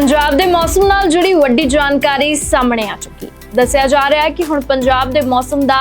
ਪੰਜਾਬ ਦੇ ਮੌਸਮ ਨਾਲ ਜੁੜੀ ਵੱਡੀ ਜਾਣਕਾਰੀ ਸਾਹਮਣੇ ਆ ਚੁੱਕੀ। ਦੱਸਿਆ ਜਾ ਰਿਹਾ ਹੈ ਕਿ ਹੁਣ ਪੰਜਾਬ ਦੇ ਮੌਸਮ ਦਾ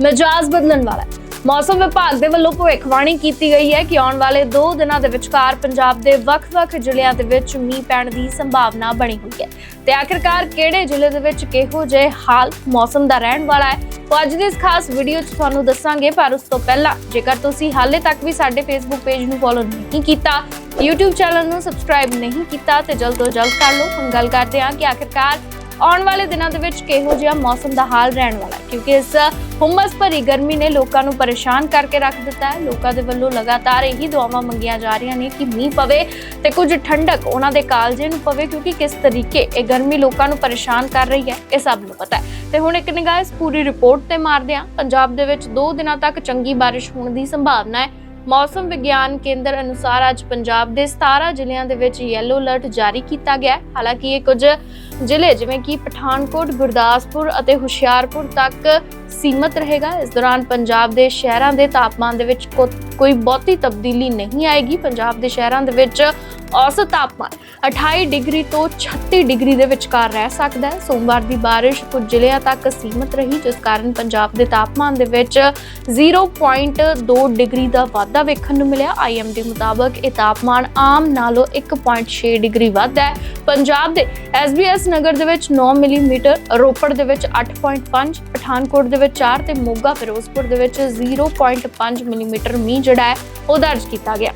ਮਿਜਾਜ਼ ਬਦਲਣ ਵਾਲਾ ਹੈ। ਮੌਸਮ ਵਿਭਾਗ ਦੇ ਵੱਲੋਂ ਭਵਿੱਖਬਾਣੀ ਕੀਤੀ ਗਈ ਹੈ ਕਿ ਆਉਣ ਵਾਲੇ 2 ਦਿਨਾਂ ਦੇ ਵਿਚਕਾਰ ਪੰਜਾਬ ਦੇ ਵੱਖ-ਵੱਖ ਜ਼ਿਲ੍ਹਿਆਂ ਦੇ ਵਿੱਚ ਮੀਂਹ ਪੈਣ ਦੀ ਸੰਭਾਵਨਾ ਬਣੀ ਹੋਈ ਹੈ। ਤੇ ਆਖਿਰਕਾਰ ਕਿਹੜੇ ਜ਼ਿਲ੍ਹੇ ਦੇ ਵਿੱਚ ਕਿਹੋ ਜਿਹੇ ਹਾਲ ਮੌਸਮ ਦਾ ਰਹਿਣ ਵਾਲਾ ਹੈ, ਉਹ ਅੱਜ ਦੀ ਇਸ ਖਾਸ ਵੀਡੀਓ 'ਚ ਤੁਹਾਨੂੰ ਦੱਸਾਂਗੇ। ਪਰ ਉਸ ਤੋਂ ਪਹਿਲਾਂ ਜੇਕਰ ਤੁਸੀਂ ਹਾਲੇ ਤੱਕ ਵੀ ਸਾਡੇ ਫੇਸਬੁੱਕ ਪੇਜ ਨੂੰ ਫੋਲੋ ਨਹੀਂ ਕੀਤਾ, YouTube ਚੈਨਲ ਨੂੰ ਸਬਸਕ੍ਰਾਈਬ ਨਹੀਂ ਕੀਤਾ, ਤੇ ਜਲਦ ਤੋਂ ਜਲਦ ਕਰ ਲਓ। ਹੁਣ ਗੱਲ ਕਰਦੇ ਹਾਂ ਕਿ ਆਖਿਰਕਾਰ ਆਉਣ ਵਾਲੇ ਦਿਨਾਂ ਦੇ ਵਿੱਚ ਕਿਹੋ ਜਿਹਾ ਮੌਸਮ ਦਾ ਹਾਲ ਰਹਿਣ ਵਾਲਾ ਹੈ? ਕਿਉਂਕਿ ਇਸ ਹੁਮਸ ਭਰੀ ਗਰਮੀ ਨੇ ਲੋਕਾਂ ਨੂੰ ਪਰੇਸ਼ਾਨ ਕਰਕੇ ਰੱਖ ਦਿੱਤਾ ਹੈ। ਲੋਕਾਂ ਦੇ ਵੱਲੋਂ ਲਗਾਤਾਰ ਇਹੀ ਦੁਆਵਾਂ ਮੰਗੀਆਂ ਜਾ ਰਹੀਆਂ ਨੇ ਕਿ ਮੀਂਹ ਪਵੇ ਤੇ ਕੁਝ ਠੰਡਕ ਉਹਨਾਂ ਦੇ ਕਾਲਜੇ ਨੂੰ ਪਵੇ, ਕਿਉਂਕਿ ਕਿਸ ਤਰੀਕੇ ਇਹ ਗਰਮੀ ਲੋਕਾਂ ਨੂੰ ਪਰੇਸ਼ਾਨ ਕਰ ਰਹੀ ਹੈ, ਇਹ ਸਭ ਨੂੰ ਪਤਾ ਹੈ। ਤੇ ਹੁਣ ਇੱਕ ਨਿਗਾਹ ਇਸ ਪੂਰੀ ਰਿਪੋਰਟ ਤੇ ਮਾਰਦੇ ਹਾਂ। ਪੰਜਾਬ ਦੇ ਵਿੱਚ 2 ਦਿਨਾਂ ਤੱਕ ਚੰਗੀ ਬਾਰਿਸ਼ ਹੋਣ ਦੀ ਸੰਭਾਵਨਾ ਹੈ। ਮੌਸਮ ਵਿਗਿਆਨ ਕੇਂਦਰ ਅਨੁਸਾਰ ਅੱਜ ਪੰਜਾਬ ਦੇ 17 ਜ਼ਿਲ੍ਹਿਆਂ ਦੇ ਵਿੱਚ ਯੈਲੋ ਅਲਰਟ ਜਾਰੀ ਕੀਤਾ ਗਿਆ ਹੈ। ਹਾਲਾਂਕਿ ਇਹ ਕੁਝ ਜ਼ਿਲ੍ਹੇ ਜਿਵੇਂ ਕਿ ਪਠਾਨਕੋਟ, ਗੁਰਦਾਸਪੁਰ ਅਤੇ ਹੁਸ਼ਿਆਰਪੁਰ ਤੱਕ ਸੀਮਤ ਰਹੇਗਾ। ਇਸ ਦੌਰਾਨ ਪੰਜਾਬ ਦੇ ਸ਼ਹਿਰਾਂ ਦੇ ਤਾਪਮਾਨ ਦੇ ਵਿੱਚ ਕੋਈ ਬਹੁਤੀ ਤਬਦੀਲੀ ਨਹੀਂ ਆਏਗੀ। ਪੰਜਾਬ ਦੇ ਸ਼ਹਿਰਾਂ ਦੇ ਵਿੱਚ ਔਸਤ ਤਾਪਮਾਨ 28 ਡਿਗਰੀ ਤੋਂ 36 ਡਿਗਰੀ ਦੇ ਵਿਚਕਾਰ ਰਹਿ ਸਕਦਾ ਹੈ। ਸੋਮਵਾਰ ਦੀ ਬਾਰਿਸ਼ ਕੁਝ ਜ਼ਿਲ੍ਹਿਆਂ ਤੱਕ ਸੀਮਤ ਰਹੀ, ਜਿਸ ਕਾਰਨ ਪੰਜਾਬ ਦੇ ਤਾਪਮਾਨ ਦੇ ਵਿੱਚ 0.2 ਡਿਗਰੀ ਦਾ ਵਾਧਾ ਵੇਖਣ ਨੂੰ ਮਿਲਿਆ। ਆਈਐਮਡੀ ਮੁਤਾਬਕ ਇਹ ਤਾਪਮਾਨ ਆਮ ਨਾਲੋਂ 1.6 ਡਿਗਰੀ ਵੱਧ ਹੈ। ਪੰਜਾਬ ਦੇ ਐਸਬੀਐਸ ਨਗਰ ਦੇ ਵਿੱਚ 9 ਮਿਲੀਮੀਟਰ, ਰੋਪੜ ਦੇ ਵਿੱਚ 8.5 ਪਠਾਨਕੋਟ ਦੇ ਵਿੱਚ 4 ਤੇ ਮੋਗਾ ਫਿਰੋਜ਼ਪੁਰ ਦੇ ਵਿੱਚ 0.5 ਮਿਲੀਮੀਟਰ ਮੀਂਹ ਜਿਹੜਾ ਹੈ, ਉਹ ਦਰਜ ਕੀਤਾ ਗਿਆ।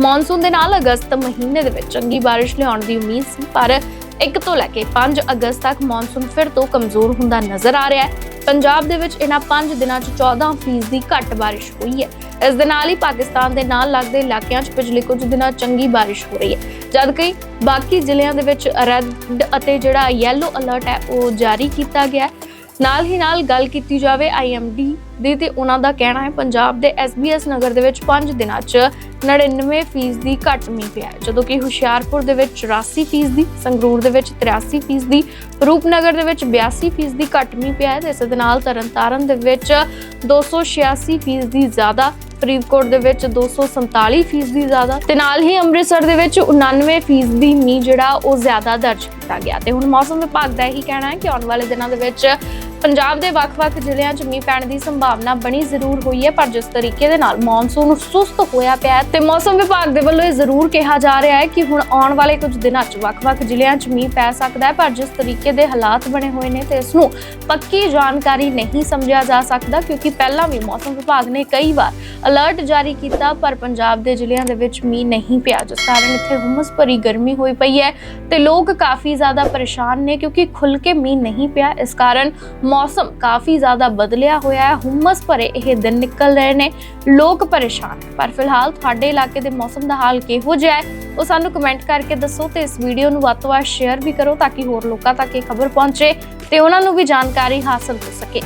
ਮੌਨਸੂਨ ਦੇ ਨਾਲ ਅਗਸਤ ਮਹੀਨੇ ਦੇ ਵਿੱਚ ਚੰਗੀ ਬਾਰਿਸ਼ ਲਿਆਉਣ ਦੀ ਉਮੀਦ ਸੀ, ਪਰ 1 ਤੋਂ ਲੈ ਕੇ 5 ਅਗਸਤ ਤੱਕ ਮੌਨਸੂਨ ਫਿਰ ਤੋਂ ਕਮਜ਼ੋਰ ਹੁੰਦਾ ਨਜ਼ਰ ਆ ਰਿਹਾ ਹੈ। ਪੰਜਾਬ ਦੇ ਵਿੱਚ ਇਹਨਾਂ 5 ਦਿਨਾਂ 'ਚ 14% ਦੀ ਘੱਟ ਬਾਰਿਸ਼ ਹੋਈ ਹੈ। ਇਸ ਦੇ ਨਾਲ ਹੀ ਪਾਕਿਸਤਾਨ ਦੇ ਨਾਲ ਲੱਗਦੇ ਇਲਾਕਿਆਂ 'ਚ ਪਿਛਲੇ ਕੁਝ ਦਿਨਾਂ ਚੰਗੀ ਬਾਰਿਸ਼ ਹੋ ਰਹੀ ਹੈ। ਜਦਕਿ ਬਾਕੀ ਜ਼ਿਲ੍ਹਿਆਂ ਦੇ ਵਿੱਚ ਰੈੱਡ ਅਤੇ ਜਿਹੜਾ ਯੈਲੋ ਅਲਰਟ ਹੈ, ਉਹ ਜਾਰੀ ਕੀਤਾ ਗਿਆ ਹੈ। ਨਾਲ ਹੀ ਨਾਲ ਗੱਲ ਕੀਤੀ ਜਾਵੇ ਆਈਐਮਡੀ ਦੀ ਤੇ ਉਹਨਾਂ ਦਾ ਕਹਿਣਾ ਹੈ ਪੰਜਾਬ ਦੇ ਐਸਬੀਐਸ ਨਗਰ ਦੇ ਵਿੱਚ 5 ਦਿਨਾਂ 'ਚ 99% ਦੀ ਘੱਟ ਮੀਂਹ ਪਿਆ ਹੈ। ਜਦੋਂ ਕਿ ਹੁਸ਼ਿਆਰਪੁਰ ਦੇ ਵਿੱਚ 84% ਦੀ ਸੰਗਰੂਰ ਦੇ ਵਿੱਚ 83% ਦੀ ਰੂਪਨਗਰ ਦੇ ਵਿੱਚ 82% ਦੀ ਘੱਟ ਮੀਂਹ ਪਿਆ ਹੈ ਤੇ ਇਸ ਦੇ ਨਾਲ ਤਰਨਤਾਰਨ ਦੇ ਵਿੱਚ 286% ਦੀ ਜ਼ਿਆਦਾ, ਫਰੀਦਕੋਟ ਦੇ ਵਿੱਚ 247% ਦੀ ਜ਼ਿਆਦਾ ਤੇ ਨਾਲ ਹੀ ਅੰਮ੍ਰਿਤਸਰ ਦੇ ਵਿੱਚ 99% ਦੀ ਮੀਂਹ ਜਿਹੜਾ ਉਹ ਜ਼ਿਆਦਾ ਦਰਜ ਕੀਤਾ ਗਿਆ। ਤੇ ਹੁਣ ਮੌਸਮ ਵਿਭਾਗ ਦਾ ਇਹੀ ਕਹਿਣਾ ਹੈ ਕਿ ਆਉਣ ਵਾਲੇ ਦਿਨਾਂ ਦੇ ਵਿੱਚ ਪੰਜਾਬ ਦੇ ਵੱਖ-ਵੱਖ ਜ਼ਿਲ੍ਹਿਆਂ 'ਚ ਮੀਂਹ ਪੈਣ ਦੀ ਸੰਭਾਵਨਾ ਬਣੀ ਜ਼ਰੂਰ ਹੋਈ ਹੈ, ਪਰ ਜਿਸ ਤਰੀਕੇ ਦੇ ਨਾਲ ਮੌਨਸੂਨ ਸੁਸਤ ਹੋਇਆ ਪਿਆ ਹੈ ਤੇ ਮੌਸਮ ਵਿਭਾਗ ਦੇ ਵੱਲੋਂ ਇਹ ਜ਼ਰੂਰ ਕਿਹਾ ਜਾ ਰਿਹਾ ਹੈ ਕਿ ਹੁਣ ਆਉਣ ਵਾਲੇ ਕੁਝ ਦਿਨਾਂ 'ਚ ਵੱਖ-ਵੱਖ ਜ਼ਿਲ੍ਹਿਆਂ 'ਚ ਮੀਂਹ ਪੈ ਸਕਦਾ ਹੈ, ਪਰ ਜਿਸ ਤਰੀਕੇ ਦੇ ਹਾਲਾਤ ਬਣੇ ਹੋਏ ਨੇ ਤੇ ਇਸ ਨੂੰ ਪੱਕੀ ਜਾਣਕਾਰੀ ਨਹੀਂ ਸਮਝਿਆ ਜਾ ਸਕਦਾ, ਕਿਉਂਕਿ ਪਹਿਲਾਂ ਵੀ ਮੌਸਮ ਵਿਭਾਗ ਨੇ ਕਈ ਵਾਰ ਅਲਰਟ ਜਾਰੀ ਕੀਤਾ, ਪਰ ਪੰਜਾਬ ਦੇ ਜ਼ਿਲ੍ਹਿਆਂ ਦੇ ਵਿੱਚ ਮੀਂਹ ਨਹੀਂ ਪਿਆ, ਜਿਸ ਕਾਰਨ ਇੱਥੇ ਹੁਮਸ ਭਰੀ ਗਰਮੀ ਹੋਈ ਪਈ ਹੈ ਤੇ ਲੋਕ ਕਾਫੀ ਜ਼ਿਆਦਾ ਪਰੇਸ਼ਾਨ ਨੇ ਕਿਉਂਕਿ ਖੁੱਲ ਕੇ ਮੀਂਹ ਨਹੀਂ ਪਿਆ, ਇਸ ਕਾਰਨ ਮੌਸਮ ਕਾਫੀ ਜ਼ਿਆਦਾ ਬਦਲਿਆ ਹੋਇਆ ਹੈ, ਹੁਮਸ ਭਰੇ ਇਹ ਦਿਨ ਨਿਕਲ ਰਹੇ ਨੇ, ਲੋਕ ਪਰੇਸ਼ਾਨ ਪਰ ਫਿਲਹਾਲ ਤੁਹਾਡੇ ਇਲਾਕੇ ਦੇ ਮੌਸਮ ਦਾ ਹਾਲ ਕਿਹੋ ਜਿਹਾ ਹੈ, ਉਹ ਸਾਨੂੰ ਕਮੈਂਟ ਕਰਕੇ ਦੱਸੋ ਤੇ ਇਸ ਵੀਡੀਓ ਨੂੰ ਵੱਧ ਤੋਂ ਵੱਧ ਸ਼ੇਅਰ ਵੀ ਕਰੋ ਤਾਂ ਕਿ ਹੋਰ ਲੋਕਾਂ ਤੱਕ ਇਹ ਖਬਰ ਪਹੁੰਚੇ ਤੇ ਉਹਨਾਂ ਨੂੰ ਵੀ ਜਾਣਕਾਰੀ ਹਾਸਲ ਹੋ ਸਕੇ।